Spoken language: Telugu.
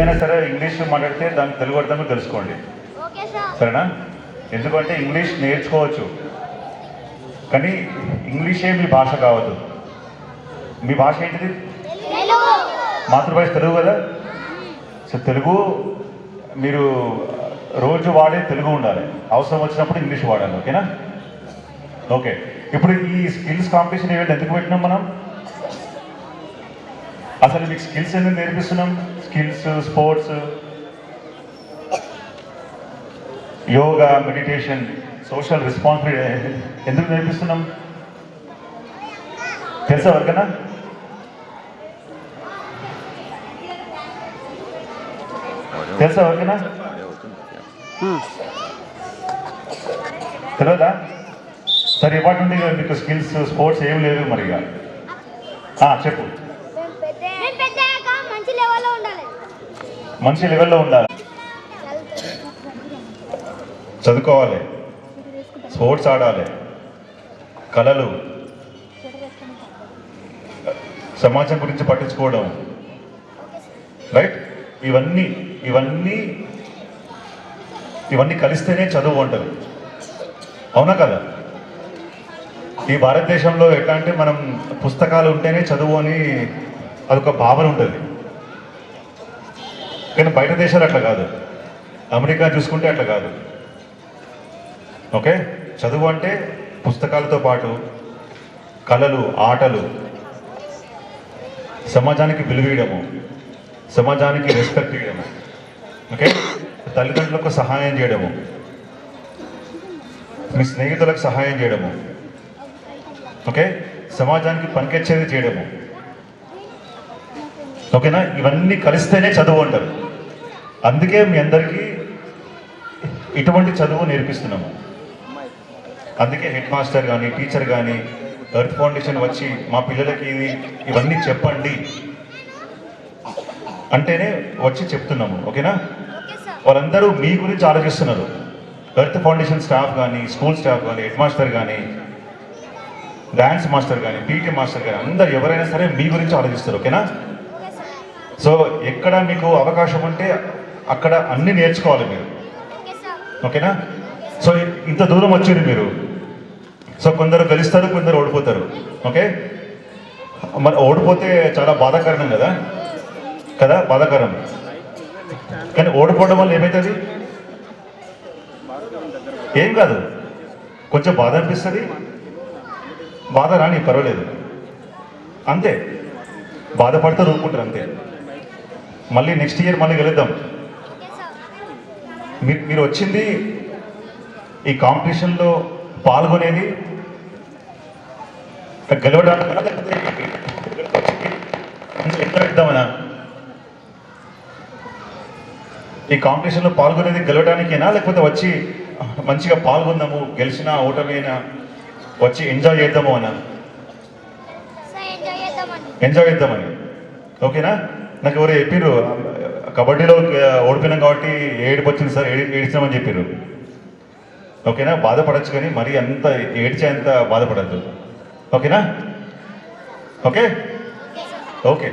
ఇంగ్లీష్లో మాట్లాడితే దానికి తెలుగు అర్థమే తెలుసుకోండి. సార్. సరేనా? ఎందుకంటే ఇంగ్లీష్ నేర్చుకోవచ్చు. కానీ ఇంగ్లీషే మీ భాష కావద్దు. మీ భాష ఏంటిది? మాతృభాష తెలుగు కదా? సో తెలుగు మీరు రోజు వాడే తెలుగు ఉండాలి. అవసరం వచ్చినప్పుడు ఇంగ్లీష్ వాడాలి ఓకేనా? ఓకే. ఇప్పుడు ఈ స్కిల్స్ కాంపిటీషన్ ఈవెంట్ ఎందుకు పెట్టినాం మనం? అసలు మీకు స్కిల్స్ ఎందుకు నేర్పిస్తున్నాం? Skills sports yoga meditation social responsibility ఎందుకు నేర్పిస్తున్నాం? తెలుసా ఎవరికైనా తెలుసా ఎవరికైనా తెలియదా సరే ఇవాటి నుండి మీకు స్కిల్స్ స్పోర్ట్స్ ఏం లేదు మరి ఇక చెప్పు. మంచి లెవెల్లో ఉండాలి. చదువుకోవాలి. స్పోర్ట్స్ ఆడాలి. కళలు. సమాజం గురించి పట్టించుకోవడం. రైట్ ఇవన్నీ ఇవన్నీ ఇవన్నీ కలిస్తేనే చదువు అంటారు అవునా కదా? ఈ భారతదేశంలో ఎట్లా అంటే మనం పుస్తకాలు ఉంటేనే చదువు అని అదొక భావన ఉంటుంది. కానీ బయట దేశాలు అట్లా కాదు. అమెరికా చూసుకుంటే అట్లా కాదు. ఓకే? చదువు అంటే పుస్తకాలతో పాటు కళలు ఆటలు సమాజానికి విలువీయడము సమాజానికి రెస్పెక్ట్ ఇవ్వడము ఓకే? తల్లిదండ్రులకు సహాయం చేయడము మీ స్నేహితులకు సహాయం చేయడము ఓకే? సమాజానికి పనికొచ్చేది చేయడము. ఓకేనా? ఇవన్నీ కలిస్తేనే చదువు అంటారు. అందుకే మీ అందరికీ ఇటువంటి చదువు నేర్పిస్తున్నాము. అందుకే హెడ్ మాస్టర్ కానీ టీచర్ కానీ ఎర్త్ ఫౌండేషన్ వచ్చి మా పిల్లలకి ఇది ఇవన్నీ చెప్పండి. అంటేనే వచ్చి చెప్తున్నాము. ఓకేనా? వాళ్ళందరూ మీ గురించి ఆలోచిస్తున్నారు. ఎర్త్ ఫౌండేషన్ స్టాఫ్ కానీ స్కూల్ స్టాఫ్ కానీ హెడ్ మాస్టర్ కానీ డాన్స్ మాస్టర్ కానీ పీటీ మాస్టర్ కానీ అందరు ఎవరైనా సరే మీ గురించి ఆలోచిస్తారు. ఓకేనా? సో ఎక్కడ మీకు అవకాశం ఉంటే అక్కడ అన్ని నేర్చుకోవాలి మీరు. ఓకేనా? సో ఇంత దూరం వచ్చారు మీరు. సో కొందరు గెలుస్తారు కొందరు ఓడిపోతారు. ఓకే? మరి ఓడిపోతే చాలా బాధాకరం కదా? కదా? బాధాకరం కానీ ఓడిపోవడం వల్ల ఏమవుతుంది ఏం కాదు. కొంచెం బాధ అనిపిస్తుంది. బాధ రాని పర్వాలేదు. అంతే. బాధపడితే ఊరుకుంటారు అంతే. మళ్ళీ నెక్స్ట్ ఇయర్ మళ్ళీ సార్ మీరు మీరు వచ్చింది ఈ కాంపిటీషన్లో పాల్గొనేది గెలవడానికి ఎక్కువ ఇద్దామనా ఈ కాంపిటీషన్లో పాల్గొనేది గెలవడానికేనా? లేకపోతే వచ్చి మంచిగా పాల్గొందాము గెలిచినా ఓటమైనా వచ్చి ఎంజాయ్ చేద్దాము అనా సార్ ఎంజాయ్ చేద్దామండి. ఎంజాయ్ చేద్దామని. ఓకేనా? నాకు ఎవరు చెప్పారు కబడ్డీలో ఓడిపోయినాం కాబట్టి ఏడుపు వచ్చింది సార్ ఏడి ఏడిచామని చెప్పారు ఓకేనా? బాధపడచ్చు కానీ మరీ అంత ఏడ్చే అంత బాధపడద్దు. ఓకేనా? ఓకే? ఓకే.